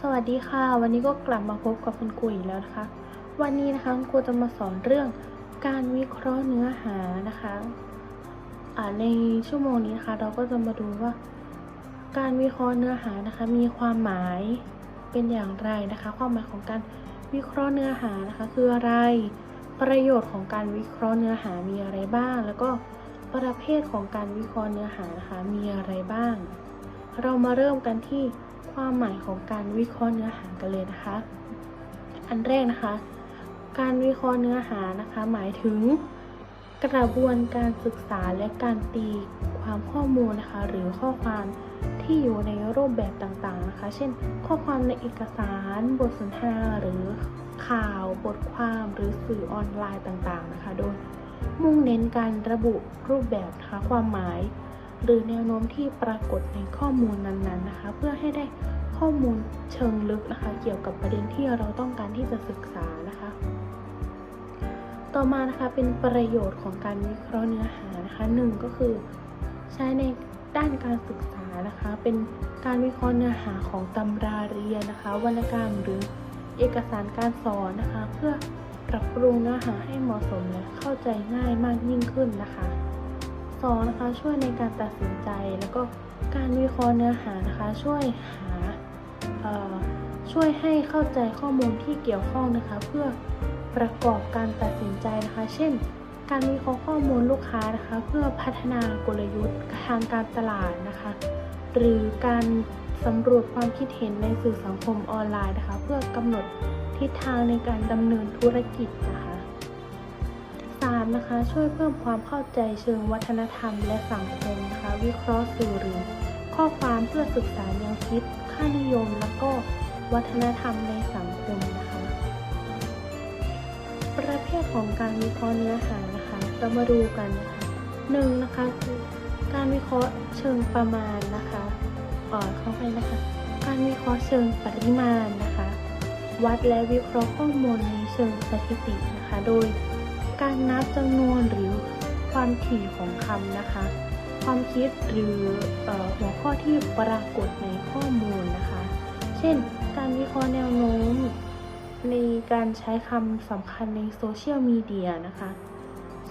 สวัสดีค่ะ วันนี้ก็กลับมาพบกับคุณครูอีกแล้วนะคะ วันนี้นะคะคุณครูจะมาสอนเรื่องการวิเคราะห์เนื้อหานะคะในชั่วโมงนี้นะคะ เราก็จะมาดูว่า การวิเคราะห์เนื้อหานะคะ มีความหมายเป็นอย่างไรนะคะ ความหมายของการวิเคราะห์เนื้อหานะคะ คืออะไร ประโยชน์ของการวิเคราะห์เนื้อหามีอะไรบ้าง แล้วก็ประเภทของการวิเคราะห์เนื้อหานะคะมีอะไรบ้าง เรามาเริ่มกันที่ ความหมายของการวิเคราะห์เนื้อหากันเลยนะคะ อันแรกนะคะ การวิเคราะห์เนื้อหานะคะ หมายถึงกระบวนการศึกษาและการตีความข้อมูลนะคะ หรือข้อความที่อยู่ในรูปแบบต่างๆนะคะ เช่น ข้อความในเอกสาร บทสนทนาหรือข่าว บทความหรือสื่อออนไลน์ต่างๆนะคะ โดยมุ่งเน้นการระบุรูปแบบนะคะความหมาย หรือแนวโน้มที่ปรากฏในข้อมูลนั้นๆนะคะ เพื่อให้ได้ข้อมูลเชิงลึกนะคะ เกี่ยวกับประเด็นที่เราต้องการที่จะศึกษานะคะ ต่อมานะคะเป็นประโยชน์ของการวิเคราะห์เนื้อหานะคะหนึ่งก็คือใช้ในด้านการศึกษานะคะ เป็นการวิเคราะห์เนื้อหาของตำราเรียนนะคะ วรรณกรรมหรือเอกสารการสอนนะคะ เพื่อปรับปรุงเนื้อหาให้เหมาะสมและเข้าใจง่ายมากยิ่งขึ้นนะคะ สองนะคะช่วยในการตัดสินใจแล้วก็การวิเคราะห์เนื้อหานะคะ ช่วยหาช่วยให้เข้าใจข้อมูลที่เกี่ยวข้องนะคะ เพื่อประกอบการตัดสินใจนะคะ เช่น การวิเคราะห์ข้อมูลลูกค้านะคะ เพื่อพัฒนากลยุทธ์ทางการตลาดนะคะ หรือการสำรวจความคิดเห็นในสื่อสังคมออนไลน์นะคะ เพื่อกำหนดทิศทางในการดำเนินธุรกิจนะคะ 3. นะคะ ช่วยเพิ่มความเข้าใจเชิงวัฒนธรรมและสังคมนะคะ วิเคราะห์สื่อหรือ ข้อความเพื่อศึกษาแนวคิด ค่านิยม และก็วัฒนธรรมในสังคมนะคะ ประเภทของการวิเคราะห์เนื้อหานะคะเรามาดูกันนะคะหนึ่งนะคะคือการวิเคราะห์เชิงประมาณนะคะอ่อเข้าไปนะคะ การวิเคราะห์เชิงปริมาณนะคะ วัดและวิเคราะห์ข้อมูลในเชิงสถิตินะคะ โดย การนับจำนวนหรือความถี่ของคำนะคะ ความคิดหรือออหัวข้อที่ปรากฏในข้อมูลนะคะ เช่น การวิเคราะห์แนวโน้ม ในการใช้คำสำคัญในโซเชียลมีเดียนะคะ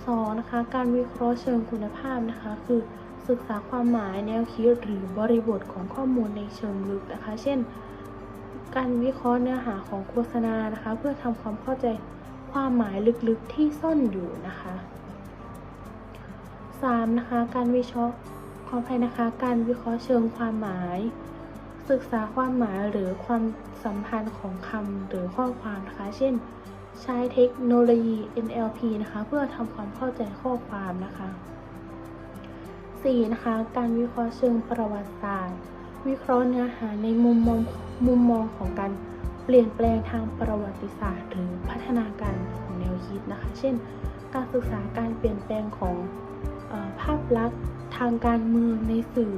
สองนะคะการวิเคราะห์เชิงคุณภาพนะคะ คือศึกษาความหมายแนวคิดหรือบริบทของข้อมูลในเชิงลึกนะคะ เช่น การวิเคราะห์เนื้อหาของโฆษณานะคะ เพื่อทำความเข้าใจ ความหมายลึกๆที่ซ่อนอยู่นะคะ 3. นะคะการวิเคราะห์ขออภัยนะคะการวิเคราะห์เชิงความหมาย ศึกษาความหมายหรือความสัมพันธ์ของคำหรือข้อความนะคะ เช่น ใช้เทคโนโลยี NLP นะคะ เพื่อทำความเข้าใจข้อความนะคะ 4. นะคะ การวิเคราะห์เชิงประวัติศาสตร์ วิเคราะห์เนื้อหาในมุมมองมุมมองของการ เปลี่ยนแปลงทางประวัติศาสตร์ หรือพัฒนาการของแนวคิดนะคะ เช่น การศึกษาการเปลี่ยนแปลงของอภาพลักษณ์ทางการเมืองในสื่อ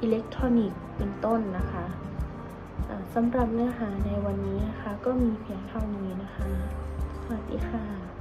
อิเล็กทรอนิกส์เป็นต้นนะคะสำหรับเนื้อหาในวันนี้นะคะ ก็มีเพียงเท่านี้นะคะ สวัสดีค่ะ